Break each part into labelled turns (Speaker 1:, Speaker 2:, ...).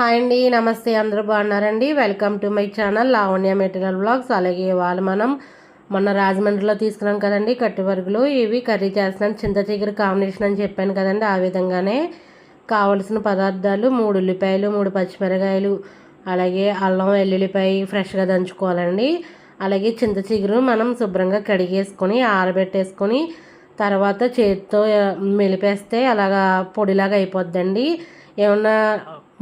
Speaker 1: Hi అండి నమస్తే అందరూ బాగున్నారండి. Welcome to my channel Lavanya material blogs. అలాగే వాళ్ళు మనం మొన్న రాజమండ్రిలో తీసుకున్నాం కదండి కట్టి వరుగులు ఇవి కర్రీ చేస్తున్నాను చింత చిగురు కాంబినేషన్ అని చెప్పాను కదండి ఆ విధంగానే కావలసిన పదార్థాలు మూడు ఉల్లిపాయలు మూడు పచ్చిమిరకాయలు అలాగే అల్లం వెల్లుల్లిపాయ ఫ్రెష్గా దంచుకోవాలండి. అలాగే చింత చిగురు మనం శుభ్రంగా కడిగేసుకొని ఆరబెట్టేసుకొని తర్వాత చేతితో మెలిపేస్తే అలాగా పొడిలాగా అయిపోద్దండి. ఏమన్నా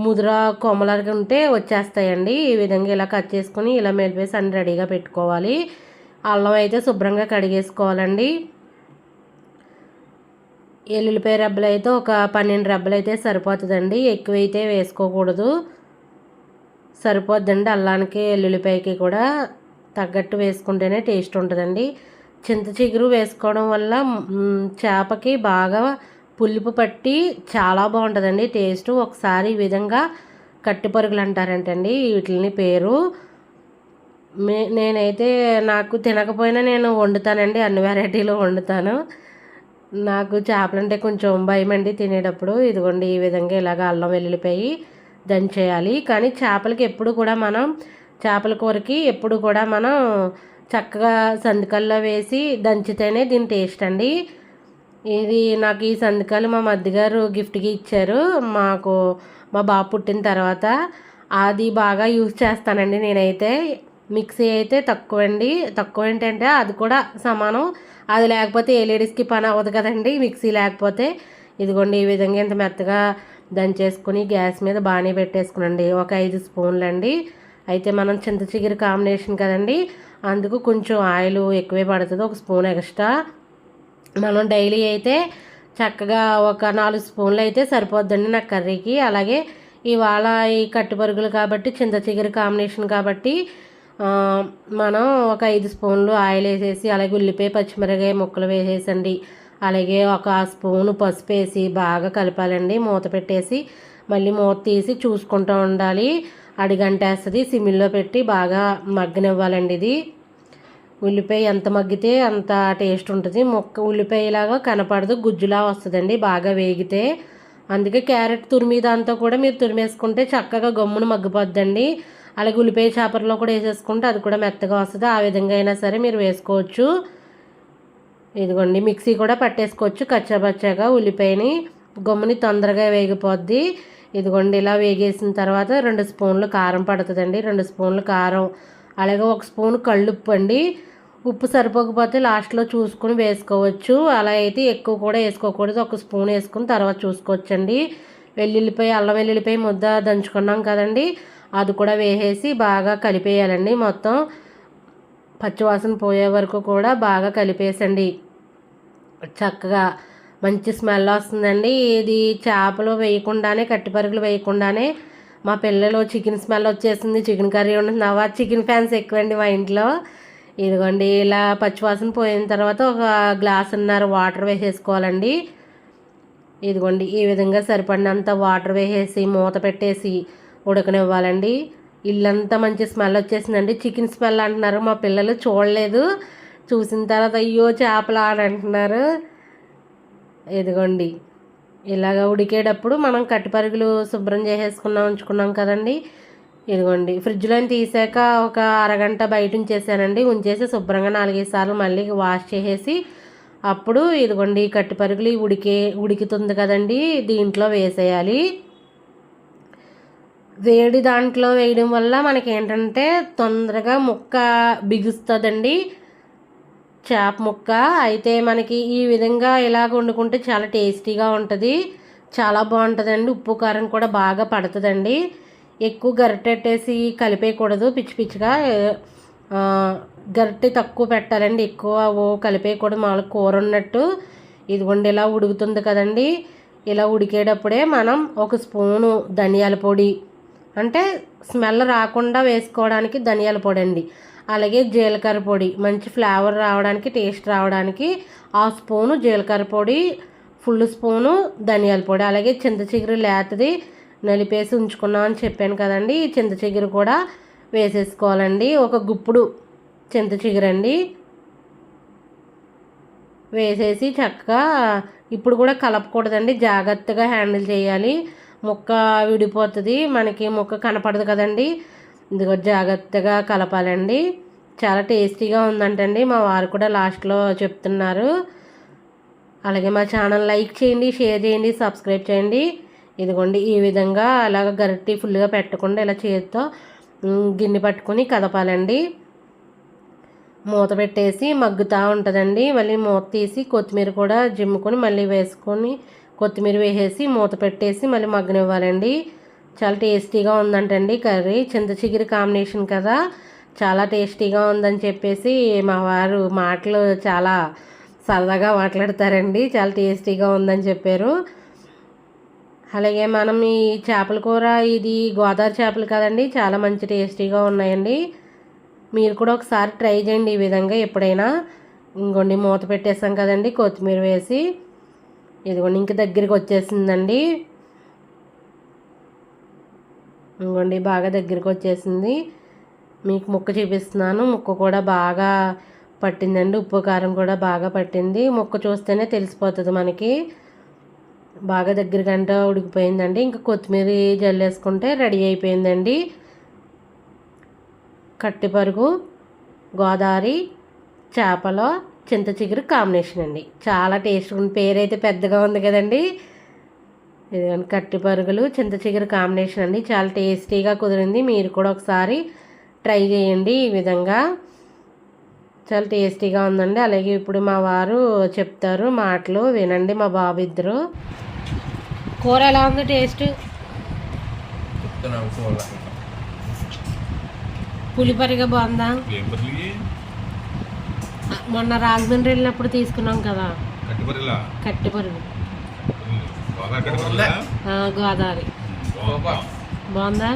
Speaker 1: ముద్ర కొమ్మలాగా ఉంటే వచ్చేస్తాయండి. ఈ విధంగా ఇలా కట్ చేసుకుని ఇలా మెలిపేసి అన్ని రెడీగా పెట్టుకోవాలి. అల్లం అయితే శుభ్రంగా కడిగేసుకోవాలండి. ఎల్లుల్లిపాయ రబ్బలు అయితే ఒక పన్నెండు రబ్బలు అయితే సరిపోతుందండి. ఎక్కువైతే వేసుకోకూడదు. సరిపోద్దండి అల్లానికి ఎల్లుల్లిపాయకి కూడా తగ్గట్టు వేసుకుంటేనే టేస్ట్ ఉంటుందండి. చింత చిగురు వేసుకోవడం వల్ల చేపకి బాగా పులుపు పట్టి చాలా బాగుంటుందండి. టేస్ట్ ఒకసారి ఈ విధంగా కట్టిపరుగులు అంటారంటండి వీటిని పేరు. మే నేనైతే నాకు తినకపోయినా నేను వండుతానండి. అన్ని వెరైటీలు వండుతాను. నాకు చేపలంటే కొంచెం భయం అండి తినేటప్పుడు. ఇదిగోండి ఈ విధంగా ఇలాగ అల్లం వెల్లుల్లిపోయి దంచేయాలి. కానీ చేపలకి ఎప్పుడు కూడా మనం చేపల కూరకి ఎప్పుడు కూడా మనం చక్కగా సందుకల్లో వేసి దంచితేనే దీని టేస్ట్ అండి. ఇది నాకు ఈ సందుకాలు మా మద్దిగారు గిఫ్ట్కి ఇచ్చారు. మాకు మా బాబు పుట్టిన తర్వాత అది బాగా యూజ్ చేస్తానండి నేనైతే. మిక్సీ అయితే తక్కువ అండి తక్కువ ఏంటంటే అది కూడా సమానం. అది లేకపోతే ఏ లేడీస్కి పని అవ్వదు కదండి. మిక్సీ లేకపోతే ఇదిగోండి ఈ విధంగా ఇంత మెత్తగా దంచేసుకుని గ్యాస్ మీద బాగానే పెట్టేసుకునండి. ఒక ఐదు స్పూన్లు అండి అయితే మనం చింత చిగురు కాంబినేషన్ కదండి. అందుకు కొంచెం ఆయిల్ ఎక్కువే పడుతుంది. ఒక స్పూన్ ఎక్స్ట్రా మనం డైలీ అయితే చక్కగా ఒక నాలుగు స్పూన్లు అయితే సరిపోద్దండి నాకు కర్రీకి. అలాగే ఇవాళ ఈ కట్టుపరుగులు కాబట్టి చింత చిగురు కాంబినేషన్ కాబట్టి మనం ఒక ఐదు స్పూన్లు ఆయిల్ వేసేసి అలాగే ఉల్లిపాయ పచ్చిమిరకాయ ముక్కలు వేసేసండి. అలాగే ఒక స్పూను పసుపు వేసి బాగా కలపాలండి. మూత పెట్టేసి మళ్ళీ మూత తీసి చూసుకుంటూ ఉండాలి. అడిగంటేస్తుంది సిమిల్లో పెట్టి బాగా మగ్గనివ్వాలండి ఇది. ఉల్లిపాయ ఎంత మగ్గితే అంత టేస్ట్ ఉంటుంది. మొక్క ఉల్లిపాయలాగా కనపడదు గుజ్జులా వస్తుందండి బాగా వేగితే. అందుకే క్యారెట్ తురిమి దాంతో కూడా మీరు తురిమేసుకుంటే చక్కగా గమ్మును మగ్గిపోద్దండి. అలాగే ఉల్లిపాయ చేపల్లో కూడా వేసేసుకుంటే అది కూడా మెత్తగా వస్తుంది. ఆ విధంగా అయినా సరే మీరు వేసుకోవచ్చు. ఇదిగోండి మిక్సీ కూడా పట్టేసుకోవచ్చు కచ్చాబచ్చాగా ఉల్లిపాయని. గమ్ముని తొందరగా వేగిపోద్ది. ఇదిగోండి ఇలా వేగేసిన తర్వాత రెండు స్పూన్లు కారం పడుతుందండి. రెండు స్పూన్లు కారం అలాగే ఒక స్పూన్ కళ్ళుప్పు అండి ఉప్పు సరిపోకపోతే లాస్ట్లో చూసుకుని వేసుకోవచ్చు. అలా అయితే ఎక్కువ కూడా వేసుకోకూడదు. ఒక స్పూన్ వేసుకుని తర్వాత చూసుకోవచ్చండి. వెల్లుల్లిపాయ అల్లం వెల్లుల్లిపాయ ముద్ద దంచుకున్నాం కదండి. అది కూడా వేసేసి బాగా కలిపేయాలండి మొత్తం. పచ్చివాసన పోయే వరకు కూడా బాగా కలిపేసండి. చక్కగా మంచి స్మెల్ వస్తుందండి. ఇది చేపలు వేయకుండానే కట్టిపరుగులు వేయకుండానే మా పిల్లలు చికెన్ స్మెల్ వచ్చేసింది చికెన్ కర్రీ ఉంటున్నావా చికెన్ ఫ్యాన్స్ ఎక్కువండి మా ఇంట్లో. ఇదిగోండి ఇలా పచ్చివాసన పోయిన తర్వాత ఒక గ్లాస్ ఉన్నారు వాటర్ వేసేసుకోవాలండి. ఇదిగోండి ఈ విధంగా సరిపడినంత వాటర్ వేసేసి మూత పెట్టేసి ఉడకనివ్వాలండి. ఇల్లంతా మంచి స్మెల్ వచ్చేసిందండి. చికెన్ స్మెల్ అంటున్నారు మా పిల్లలు చూడలేదు. చూసిన తర్వాత అయ్యో చేపలు అని అంటున్నారు ఇదిగోండి ఇలాగ ఉడికేటప్పుడు మనం కట్టిపరుగులు శుభ్రం చేసేసుకున్నాం ఉంచుకున్నాం కదండి. ఇదిగోండి ఫ్రిడ్జ్లో తీసాక ఒక అరగంట బయట ఉంచేసానండి. ఉంచేసి శుభ్రంగా నాలుగైదు సార్లు మళ్ళీ వాష్ చేసేసి అప్పుడు ఇదిగోండి కట్టిపరుగులు ఉడికే ఉడుకుతుంది కదండి. దీంట్లో వేసేయాలి. వేడి దాంట్లో వేయడం వల్ల మనకి ఏంటంటే తొందరగా ముక్క బిగుస్తుందండి. చేప ముక్క అయితే మనకి ఈ విధంగా ఇలాగ వండుకుంటే చాలా టేస్టీగా ఉంటుంది. చాలా బాగుంటుందండి. ఉప్పు కారం కూడా బాగా పడుతుందండి. ఎక్కువ గరిటెట్టేసి కలిపేయకూడదు. పిచ్చి పిచ్చిగా గరిటె తక్కువ పెట్టాలండి. ఎక్కువ ఓ కలిపేయకూడదు. మామూలు కూర ఉన్నట్టు. ఇదిగోండి ఇలా ఉడుకుతుంది కదండి. ఇలా ఉడికేటప్పుడే మనం ఒక స్పూను ధనియాల పొడి అంటే స్మెల్ రాకుండా వేసుకోవడానికి ధనియాల పొడి అండి అలాగే జీలకర్ర పొడి. మంచి ఫ్లేవర్ రావడానికి టేస్ట్ రావడానికి ఆ స్పూను జీలకర్ర పొడి ఫుల్ స్పూను ధనియాల పొడి. అలాగే చింత చిగురు లేతది నలిపేసి ఉంచుకున్నాం అని చెప్పాను కదండి. ఈ చింత చిగురు కూడా వేసేసుకోవాలండి. ఒక గుప్పుడు చింత చిగురండి వేసేసి చక్కగా ఇప్పుడు కూడా కలపకూడదండి. జాగ్రత్తగా హ్యాండిల్ చేయాలి. ముక్క విడిపోతుంది. మనకి ముక్క కనపడదు కదండి. ఇదిగో జాగ్రత్తగా కలపాలండి. చాలా టేస్టీగా ఉందంటండి. మా వారు కూడా లాస్ట్లో చెప్తున్నారు. అలాగే మా ఛానల్ లైక్ చేయండి షేర్ చేయండి సబ్స్క్రైబ్ చేయండి. ఇదిగోండి ఈ విధంగా అలాగ గరిటి ఫుల్గా పెట్టకుండా ఇలా చేతితో గిన్నె పట్టుకొని కదపాలండి. మూత పెట్టేసి మగ్గుతూ ఉంటుందండి. మళ్ళీ మూత తీసి కొత్తిమీర కూడా జిమ్ముకొని మళ్ళీ వేసుకొని కొత్తిమీర వేసేసి మూత పెట్టేసి మళ్ళీ మగ్గనివ్వాలండి. చాలా టేస్టీగా ఉందంటండి కర్రీ. చింత చిగురు కాంబినేషన్ కదా. చాలా టేస్టీగా ఉందని చెప్పేసి మా వారు మాటలు చాలా సరదాగా మాట్లాడతారండి. చాలా టేస్టీగా ఉందని చెప్పారు. అలాగే మనం ఈ చేపల కూర ఇది గోదావరి చేపలు కదండి చాలా మంచి టేస్టీగా ఉన్నాయండి. మీరు కూడా ఒకసారి ట్రై చేయండి ఈ విధంగా ఎప్పుడైనా. ఇంకోండి మూత పెట్టేసాం కదండి కొత్తిమీర వేసి. ఇదిగోండి ఇంక దగ్గరికి వచ్చేసిందండి. ఇంకోండి బాగా దగ్గరికి వచ్చేసింది మీకు ముక్క చూపిస్తున్నాను. ముక్క కూడా బాగా పట్టిందండి. ఉప్పు కారం కూడా బాగా పట్టింది. ముక్క చూస్తేనే తెలిసిపోతుంది మనకి. బాగా దగ్గర గంట ఉడికిపోయిందండి. ఇంకా కొత్తిమీర జల్లేసుకుంటే రెడీ అయిపోయిందండి. కట్టిపరుగు గోదావరి చేపలో చింత చిగురు కాంబినేషన్ అండి. చాలా టేస్ట్ ఉంది. పేరైతే పెద్దగా ఉంది కదండి. ఇదిగోండి కట్టి పరుగులు చింత చిగురు కాంబినేషన్ అండి. చాలా టేస్టీగా కుదిరింది. మీరు కూడా ఒకసారి ట్రై చేయండి ఈ విధంగా. చాలా టేస్టీగా ఉందండి. అలాగే ఇప్పుడు మా వారు చెప్తారు మాటలు. వినండి మా బాబు ఇద్దరు. కూర ఎలా ఉంది టేస్ట్ పులిపరిగా బాగుందా? మొన్న రాజమండ్రి వెళ్ళినప్పుడు తీసుకున్నాం కదా.
Speaker 2: కట్టిపరిలా
Speaker 1: కట్టి పరుగు
Speaker 2: బాగా కట్టిపరిలా
Speaker 1: ఆ, గోదావరి. బాగుందా?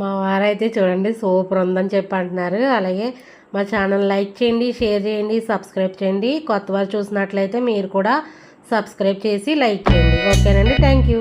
Speaker 1: మా వారైతే చూడండి సూపర్ ఉందని చెప్పి అంటున్నారు. అలాగే మా ఛానల్ లైక్ చేయండి షేర్ చేయండి సబ్స్క్రైబ్ చేయండి. కొత్త వారు చూసినట్లయితే మీరు కూడా సబ్స్క్రైబ్ చేసి లైక్ చేయండి. ఓకేనండి థ్యాంక్ యూ.